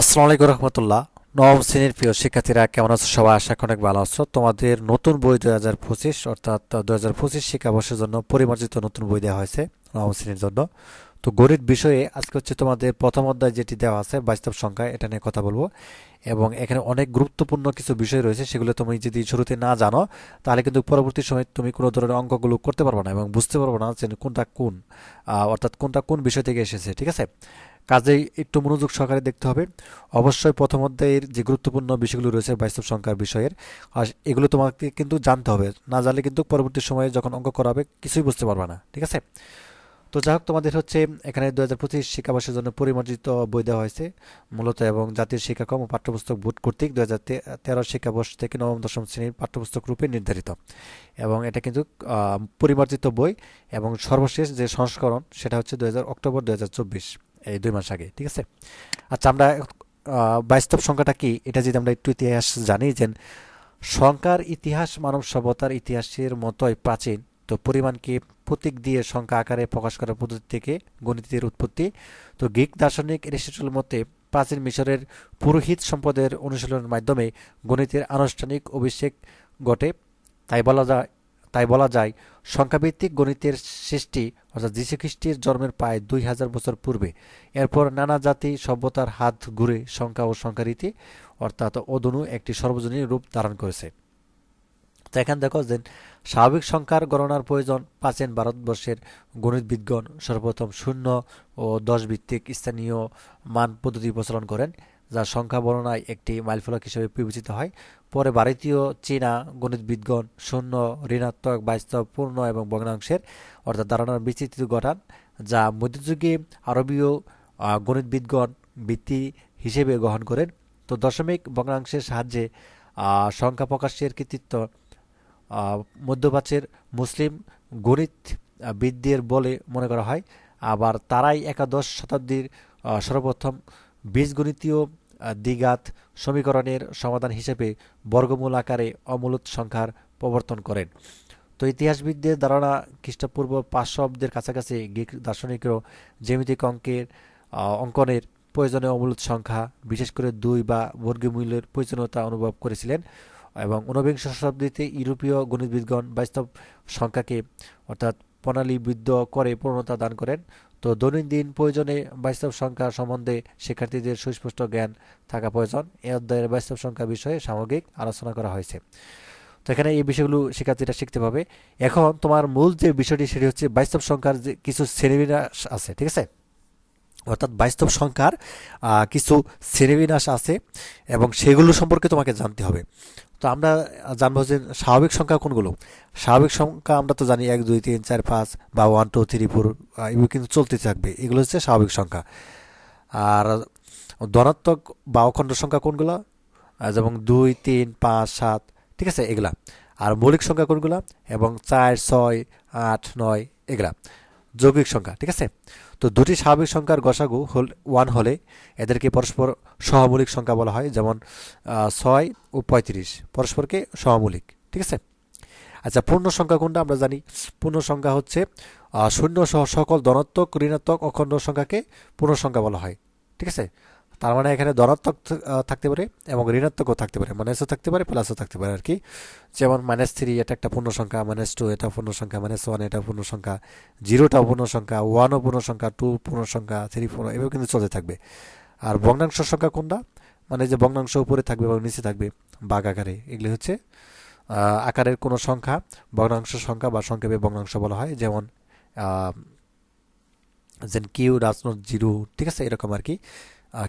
আসসালামু আলাইকুম রহমতুল্লাহ। নবম শ্রেণির প্রিয় শিক্ষার্থীরা, কেমন আছো? সবাই আশা অনেক ভালো আছো। তোমাদের নতুন বই দুই হাজার পঁচিশ, অর্থাৎ দুই হাজার পঁচিশ শিক্ষাবর্ষের জন্য পরিমার্জিত নতুন বই দেওয়া হয়েছে নবম শ্রেণির জন্য। তো গণিত বিষয়ে আজকে হচ্ছে তোমাদের প্রথম অধ্যায় যেটি দেওয়া আছে, বাস্তব সংখ্যা, এটা নিয়ে কথা বলব। এবং এখানে অনেক গুরুত্বপূর্ণ কিছু বিষয় রয়েছে, সেগুলো তুমি যদি শুরুতে না জানো, তাহলে কিন্তু পরবর্তী সময় তুমি কোনো ধরনের অঙ্কগুলো করতে পারবে না এবং বুঝতে পারবে না যে কোনটা কোন অর্থাৎ কোনটা কোন বিষয় থেকে এসেছে, ঠিক আছে? কাজেই একটু মনোযোগ সহকারে দেখতে হবে। অবশ্যই প্রথম অধ্যায়ের যে গুরুত্বপূর্ণ বিষয়গুলো রয়েছে বাস্তব সংখ্যার বিষয়ের, আর এগুলো তোমাকে কিন্তু জানতে হবে। না জানলে কিন্তু পরবর্তী সময়ে যখন অঙ্ক করা হবে, কিছুই বুঝতে পারবে না, ঠিক আছে? তো যাই হোক, তোমাদের হচ্ছে এখানে দু হাজার পঁচিশ শিক্ষাবর্ষের জন্য পরিমার্জিত বই দেওয়া হয়েছে, মূলত এবং জাতীয় শিক্ষাক্রম ও পাঠ্যপুস্তক বোর্ড কর্তৃক দু হাজার তেরো শিক্ষাবর্ষ থেকে নবম, দশম শ্রেণির পাঠ্যপুস্তক রূপে নির্ধারিত। এবং এটা কিন্তু পরিমার্জিত বই এবং সর্বশেষ যে সংস্করণ, সেটা হচ্ছে দু অক্টোবর দু হাজার চব্বিশ। এই দুই মাস আগে, ঠিক আছে? আচ্ছা আমরা বাস্তব সংখ্যাটা কি? এটা যদি আমরা একটু ইতিহাস জানি যে সংখ্যার ইতিহাস মানব সভ্যতার ইতিহাসের মতোই প্রাচীন, তো পরিমাণকে প্রতীক দিয়ে সংখ্যা আকারে প্রকাশ করার পদ্ধতি থেকে গণিতের উৎপত্তি। তো গ্রিক দার্শনিক এরিস্টটল মতে প্রাচীন মিশরের পুরোহিত সম্পদের অনুশীলনের মাধ্যমে গণিতের আনুষ্ঠানিক অভিষেক ঘটে। তাই বলা যায় তাই বলা যায়, সংখ্যাভিত্তিক গণিতের সৃষ্টি অর্থাৎ যীশুখ্রিস্টের জন্মের প্রায় দুই হাজার বছর পূর্বে। এরপর নানা জাতি সভ্যতার হাত ঘুরে সংখ্যা ও সংখ্যারীতি অর্থাৎ অদনু একটি সর্বজনীন রূপ ধারণ করেছে। তো এখানে দেখো যে স্বাভাবিক সংখ্যার গণনার প্রয়োজন প্রাচীন ভারতবর্ষের গণিতবিদগণ সর্বপ্রথম শূন্য ও দশ ভিত্তিক স্থানীয় মান পদ্ধতি প্রচলন করেন। যা সংখ্যা বর্ণনায় একটি মাইলফলক হিসেবে বিবেচিত হয়। পরে ভারতীয় চীনা গণিতবিদগণ শূন্য ঋণাত্মক বাস্তব পূর্ণ এবং ভগ্নাংশের অর্থাৎ ধারণার বিস্তৃতি ঘটান যা মধ্যযুগে আরবীয় গণিতবিদগণ ভিত্তি হিসেবে গ্রহণ করেন। তো দশমিক ভগ্নাংশের সাহায্যে সংখ্যা প্রকাশের কৃতিত্ব মধ্যপ্রাচ্যের মুসলিম গণিত আহ, বিদদের বলে মনে করা হয়। আবার তারাই একাদশ শতাব্দীর সর্বপ্রথম বীজগণিতীয় দ্বিঘাত সমীকরণের সমাধান হিসেবে বর্গমূল আকারে অমূলত সংখ্যার প্রবর্তন করেন। তো ইতিহাসবিদদের ধারণা, খ্রিস্টপূর্ব পাঁচশো অব্দের কাছাকাছি গ্রিক দার্শনিকরাও জ্যামিতিক অঙ্কের অঙ্কনের প্রয়োজনীয় অমূলত সংখ্যা, বিশেষ করে দুই বা বর্গমূলের প্রয়োজনীয়তা অনুভব করেছিলেন এবং ঊনবিংশ শতাব্দীতে ইউরোপীয় গণিতবিদগণ বাস্তব সংখ্যাকে অর্থাৎ প্রণালীবদ্ধ করে পূর্ণতা দান করেন। তো দৈনন্দিন প্রয়োজনে বাস্তব সংখ্যা সম্বন্ধে শিক্ষার্থীদের সুস্পষ্ট জ্ঞান থাকা প্রয়োজন। এ অধ্যায়ের বাস্তব সংখ্যা বিষয়ে সামগ্রিক আলোচনা করা হয়েছে। তো এখানে এই বিষয়গুলো শিক্ষার্থীরা শিখতে পাবে। এখন তোমার মূল যে বিষয়টি সেটি হচ্ছে বাস্তব সংখ্যার যে কিছু শ্রেণীবিন্যাস আছে, ঠিক আছে? অর্থাৎ বাস্তব সংখ্যার কিছু শ্রেণীবিন্যাস আছে এবং সেগুলো সম্পর্কে তোমাকে জানতে হবে। তো আমরা জানব যে স্বাভাবিক সংখ্যা কোনগুলো? স্বাভাবিক সংখ্যা আমরা তো জানি এক, দুই, তিন, চার, পাঁচ বা ওয়ান টু থ্রি ফোর এগুলো কিন্তু চলতে থাকবে। এগুলো হচ্ছে স্বাভাবিক সংখ্যা। আর ধনাত্মক বা অখণ্ড সংখ্যা কোনগুলো? যেমন দুই, তিন, পাঁচ, সাত, ঠিক আছে, এগুলা। আর মৌলিক সংখ্যা কোনগুলো? এবং চার, ছয়, আট, নয়, এগুলা। যৌগিক সংখ্যা, ঠিক আছে? তো দুটি স্বাভাবিক সংখ্যার গসাগু হল ওয়ান হলে এদেরকে পরস্পর সহমূলিক সংখ্যা বলা হয়, যেমন ছয় ও পঁয়ত্রিশ। পরস্পরকে সহমূলিক, ঠিক আছে? আচ্ছা পূর্ণ সংখ্যা কোনটা আমরা জানি? পূর্ণ সংখ্যা হচ্ছে শূন্য সহ সকল ধনাত্মক, ঋণাত্মক, অখণ্ড সংখ্যাকে পূর্ণ সংখ্যা বলা হয়, ঠিক আছে? তার মানে এখানে ধনাত্মক থাকতে পারে এবং ঋণাত্মকও থাকতে পারে মাইনাসও থাকতে পারে প্লাসও থাকতে পারে আর কি যেমন মাইনাস থ্রি এটা একটা পূর্ণ সংখ্যা মাইনাস টু এটা পূর্ণ সংখ্যা মাইনাস ওয়ান এটা পূর্ণ সংখ্যা জিরোটাও পূর্ণ সংখ্যা ওয়ানও পূর্ণ সংখ্যা টু পূর্ণ সংখ্যা থ্রি পূর্ণ এভাবে কিন্তু চলতে থাকবে। আর ভগ্নাংশ সংখ্যা কোনটা? মানে যে ভগ্নাংশ উপরে থাকবে এবং নিচে থাকবে, বাঘ আকারে, এগুলি হচ্ছে আকারের কোনো সংখ্যা, ভগ্নাংশ সংখ্যা বা সংক্ষেপে ভগ্নাংশ বলা হয়, যেমন যেন কিউ রাজনোট জিরো ঠিক আছে, এরকম আর কি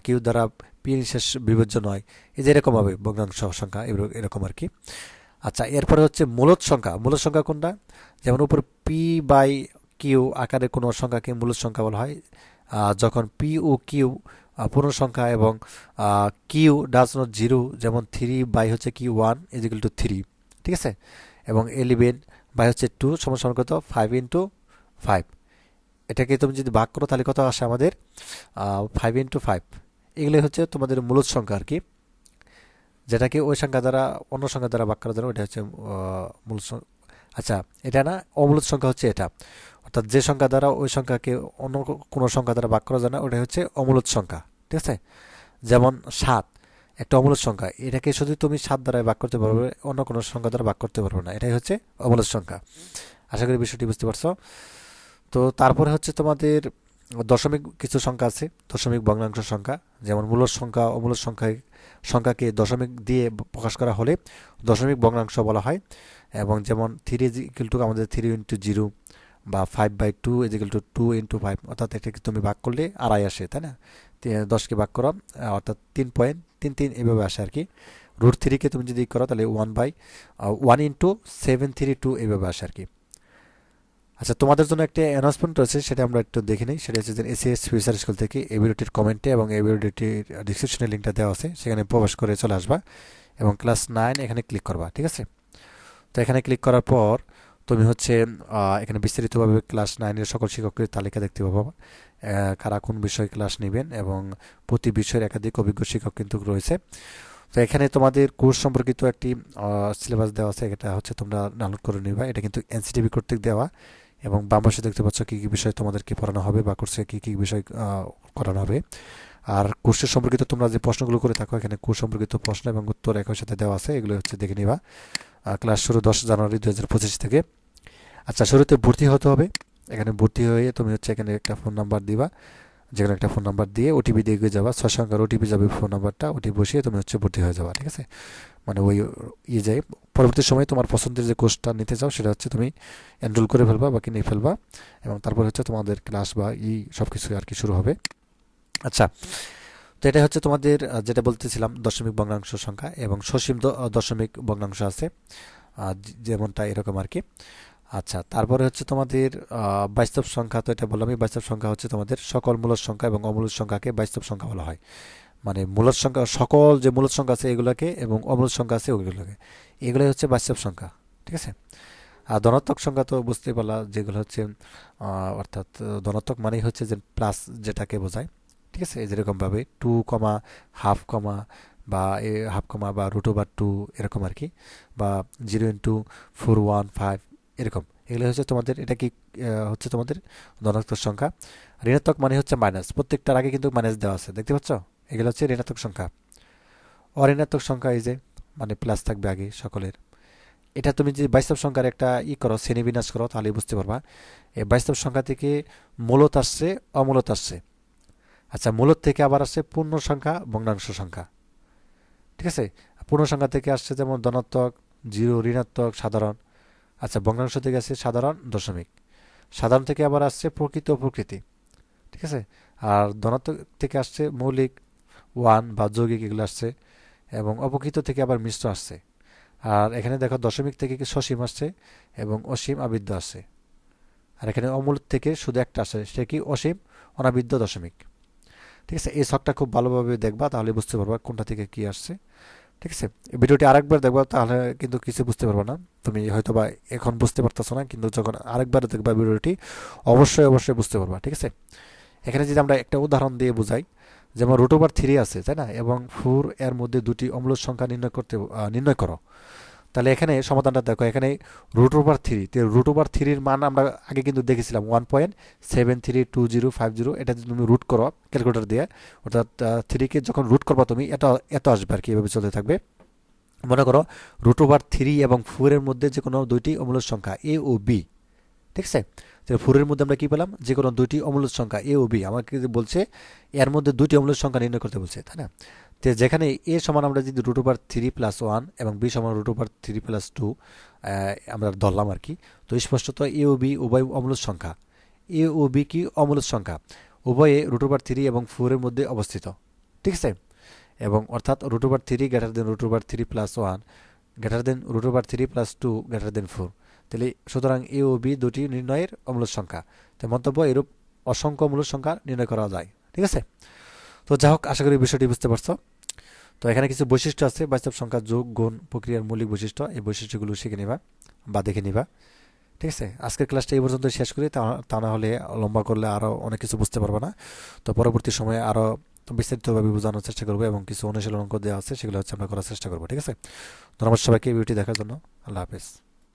কিউ দ্বারা পি শেষ বিভাজ্য নয়। এই যে এরকম হবে ভগ্নাংশ সংখ্যা এরকম- আর কি। আচ্ছা এরপরে হচ্ছে মূলত সংখ্যা। মূলত সংখ্যা কোনটা? যেমন উপর পি বাই কিউ আকারের কোনো সংখ্যাকে মূলত সংখ্যা বলা হয়। যখন পি ও কিউ পূর্ণ সংখ্যা এবং কিউ ডাজ নট জিরো যেমন থ্রি বাই হচ্ছে Q one equal two three ঠিক আছে? এবং এলিভেন বাই হচ্ছে টু সমান কত? ফাইভ ইন্টু ফাইভ এটাকে তুমি যদি ভাগ করো, তাহলে কত আসে আমাদের ফাইভ ইন্টু ফাইভ এগুলো হচ্ছে তোমাদের মূলত সংখ্যা আর কি। যেটাকে ওই সংখ্যা দ্বারা, অন্য সংখ্যা দ্বারা ভাগ করা যাবে ওটা হচ্ছে মূল আচ্ছা এটা না, অমূলত সংখ্যা হচ্ছে এটা। অর্থাৎ যে সংখ্যা দ্বারা ওই সংখ্যাকে অন্য কোনো সংখ্যা দ্বারা ভাগ করা যায় না ওটা হচ্ছে অমূলত সংখ্যা, ঠিক আছে? যেমন সাত, একটা অমূলত সংখ্যা, এটাকে শুধু তুমি সাত দ্বারা ভাগ করতে পারবে, অন্য কোনো সংখ্যা দ্বারা ভাগ করতে পারবে না, এটাই হচ্ছে অমূলদ সংখ্যা। আশা করি বিষয়টি বুঝতে পারছ। তো তারপরে হচ্ছে তোমাদের দশমিক কিছু সংখ্যা আছে, দশমিক ভগ্নাংশ সংখ্যা। যেমন মূলদ সংখ্যা অমূলদ সংখ্যায়, সংখ্যাকে দশমিক দিয়ে প্রকাশ করা হলে দশমিক ভগ্নাংশ বলা হয়। এবং যেমন থ্রি ইজিক্যাল টু আমাদের থ্রি ইন্টু জিরো বা five by two equal two two into five অর্থাৎ এটাকে তুমি ভাগ করলে আড়াই আসে, তাই না? দশকে ভাগ করো অর্থাৎ তিন পয়েন্ট তিন তিন এভাবে আসে আর কি। রুট থ্রিকে তুমি যদি করো তাহলে one by one into seven three two এভাবে আসে আর কি। আচ্ছা তোমাদের জন্য একটা অ্যানাউন্সমেন্ট রয়েছে, সেটা আমরা একটু দেখে নিই। সেটা হচ্ছে যে এসিএস ফিউচার স্কুল থেকে এই ভিডিওটির কমেন্টে এবং এই ভিডিওটির ডিসক্রিপশনে লিঙ্কটা দেওয়া আছে। সেখানে প্রবেশ করে চলে আসবা এবং ক্লাস নাইন এখানে ক্লিক করবা, ঠিক আছে? তো এখানে ক্লিক করার পর তুমি হচ্ছে এখানে বিস্তারিতভাবে ক্লাস নাইনের সকল শিক্ষকের তালিকা দেখতে পাবো। কারা কোন বিষয়ে ক্লাস নেবেন এবং প্রতি বিষয়ের একাধিক অভিজ্ঞ শিক্ষক কিন্তু রয়েছে। তো এখানে তোমাদের কোর্স সম্পর্কিত একটি সিলেবাস দেওয়া আছে, এটা হচ্ছে তোমরা ডাউনলোড করে নিবা। এটা কিন্তু এনসিটিভি কর্তৃক দেওয়া। এবং বাম পাশে দেখতে পাচ্ছ কী কী বিষয় তোমাদেরকে পড়ানো হবে বা কোর্সে কী কী বিষয় করানো হবে। আর কোর্সের সম্পর্কিত তোমরা যে প্রশ্নগুলো করে থাকো, এখানে কোর্স সম্পর্কিত প্রশ্ন এবং উত্তর একই সাথে দেওয়া আছে, এগুলো হচ্ছে দেখে নিবা। ক্লাস শুরু দশ জানুয়ারি দু হাজার পঁচিশ থেকে। আচ্ছা শুরুতে ভর্তি হতে হবে। এখানে ভর্তি হয়ে তুমি হচ্ছে এখানে একটা ফোন নাম্বার দিবা। যেখানে একটা ফোন নাম্বার দিয়ে ওটিপি দিয়ে গিয়ে যাবা ছয় সংখ্যার ওটিপি যাবে ফোন নাম্বারটা ওটি বসিয়ে তুমি হচ্ছে ভর্তি হয়ে যাবা ঠিক আছে? মানে ওই ইয়ে যায়। পরবর্তী সময় তোমার পছন্দের যে কোর্সটা নিতে চাও, সেটা হচ্ছে তুমি এনরোল করে ফেলবা বা কিনে ফেলবা, এবং তারপর হচ্ছে তোমাদের ক্লাস বা ই সব কিছু আর কি শুরু হবে। আচ্ছা তো এটা হচ্ছে তোমাদের যেটা বলতেছিলাম, দশমিক ভগ্নাংশ সংখ্যা এবং সসীম দশমিক ভগ্নাংশ আছে যেমনটা এরকম আর কি। আচ্ছা তারপরে হচ্ছে তোমাদের বাস্তব সংখ্যা, তো এটা বললামই বাস্তব সংখ্যা হচ্ছে তোমাদের সকল মূলত সংখ্যা এবং অমূলত সংখ্যাকে বাস্তব সংখ্যা বলা হয়। মানে মূলত সংখ্যা, সকল যে মূলত সংখ্যা আছে এগুলোকে এবং অমূলত সংখ্যা আছে ওগুলোকে। এগুলোই হচ্ছে বাস্তব সংখ্যা, ঠিক আছে? আর ধনাত্মক সংখ্যা তো বুঝতেই পারলা, যেগুলো হচ্ছে অর্থাৎ, ধনাত্মক মানেই হচ্ছে যে প্লাস যেটাকে বোঝায়, ঠিক আছে? যেরকমভাবে টু কমা হাফ কমা বা এ হাফ কমা বা রুট ওভার টু এরকম আর কি, বা zero into four one five এরকম। এগুলো হচ্ছে তোমাদের, এটা কি হচ্ছে তোমাদের ধনাত্মক সংখ্যা। ঋণাত্মক মানে হচ্ছে মাইনাস প্রত্যেকটার আগে কিন্তু মাইনাস দেওয়া আছে, দেখতে পাচ্ছ? এগুলো হচ্ছে ঋণাত্মক সংখ্যা। অঋণাত্মক সংখ্যা এই যে মানে প্লাস থাকবে আগে সকলের। এটা তুমি যদি বাস্তব সংখ্যার একটা ই করো শ্রেণি বিন্যাস করো তাহলে বুঝতে পারবা। এই বাস্তব সংখ্যা থেকে মূলত আসছে, অমূলত আসছে। আচ্ছা মূলত থেকে আবার আসছে পূর্ণ সংখ্যা, ভগ্নাংশ সংখ্যা। ঠিক আছে? পূর্ণ সংখ্যা থেকে আসছে যেমন ধনাত্মক, জিরো ঋণাত্মক, সাধারণ। আচ্ছা ভগ্নাংশ থেকে আসছে সাধারণ দশমিক। সাধারণ থেকে আবার আসছে প্রকৃত প্রকৃতি, ঠিক আছে? আর ধনাত্মক থেকে আসছে মৌলিক, ওয়ান বা যৌগিক এগুলো আসছে, এবং অপকৃত থেকে আবার মিশ্র আসছে। আর এখানে দেখো দশমিক থেকে কি সসীম আসছে, এবং অসীম আবিদ্য আসছে। আর এখানে অমূল থেকে শুধু একটা আসে সে কি অসীম? অনাবিদ্য দশমিক। ঠিক আছে, এই শখটা খুব ভালোভাবে দেখবা, তাহলে বুঝতে পারবা কোনটা থেকে কি আসছে। ঠিক আছে? ভিডিওটি আরেকবার দেখবা, তাহলে কিন্তু কিছু বুঝতে পারব না। তুমি হয়তো বা এখন বুঝতে পারতেছো না, কিন্তু যখন আরেকবার দেখবা ভিডিওটি, অবশ্যই অবশ্যই বুঝতে পারবা, ঠিক আছে? এখানে যদি আমরা একটা উদাহরণ দিয়ে বোঝাই, যেমন রুট ওভার থ্রি আছে, তাই না? এবং ফোর এর মধ্যে দুটি অম্ল সংখ্যা নির্ণয় করতে নির্ণয় করো। তাহলে এখানে সমাধানটা দেখো, এখানে root over three root over থ্রির মান আমরা আগে কিন্তু দেখেছিলাম one point seven three two zero five zero এটা যদি তুমি রুট করো ক্যালকুলেটার দিয়ে, অর্থাৎ থ্রিকে যখন রুট করবা তুমি এত এত আসবে আর কি, এভাবে চলতে থাকবে। মনে করো রুট ওভার থ্রি এবং ফোরের মধ্যে যে কোনো দুইটি অমূল্য সংখ্যা এ ও বি ঠিক আছে? তাহলে ফোরের মধ্যে আমরা কী পেলাম? যে কোনো দুইটি অমূল্য সংখ্যা এ ও বি আমাকে বলছে, এর মধ্যে দুইটি অমূল্য সংখ্যা নির্ণয় করতে বলছে, তাই না? তো যেখানে এ সমান আমরা যদি root over three plus one এবং বি সমান root over three plus two আমরা ধরলাম আর কি। তো স্পষ্টত এ ও বি উভয় অমূল্য সংখ্যা। এ ও বি কি অমূল্য সংখ্যা? উভয়ে রুট ওভার থ্রি এবং ফোরের মধ্যে অবস্থিত। ঠিক আছে? এবং অর্থাৎ root over three greater than root over three plus one greater than root over three plus two greater than four তাহলে সুতরাং এ ও বি দুটি নির্ণয়ের অমূল্য সংখ্যা। তো মন্তব্য এরূপ অসংখ্য মূল্য সংখ্যা নির্ণয় করা যায়। ঠিক আছে? তো যাই হোক, আশা করি বিষয়টি বুঝতে পারছ। তো এখানে কিছু বৈশিষ্ট্য আছে। বাস্তব সংখ্যা, যোগ, গুণ, প্রক্রিয়ার মৌলিক বৈশিষ্ট্য। এই বৈশিষ্ট্যগুলো শিখে নিবা বা দেখে নিবা। ঠিক আছে? আজকের ক্লাসটা এই পর্যন্ত শেষ করি। তা না হলে লম্বা করলে আরও অনেক কিছু বুঝতে পারব না। তো পরবর্তী সময়ে আরও বিস্তারিতভাবে বোঝানোর চেষ্টা করব এবং কিছু অনুশীলন অঙ্ক দেওয়া আছে, সেগুলো হচ্ছে আমরা করার চেষ্টা করব। ঠিক আছে? ধন্যবাদ সবাইকে ভিডিওটি দেখার জন্য। আল্লাহ হাফিজ।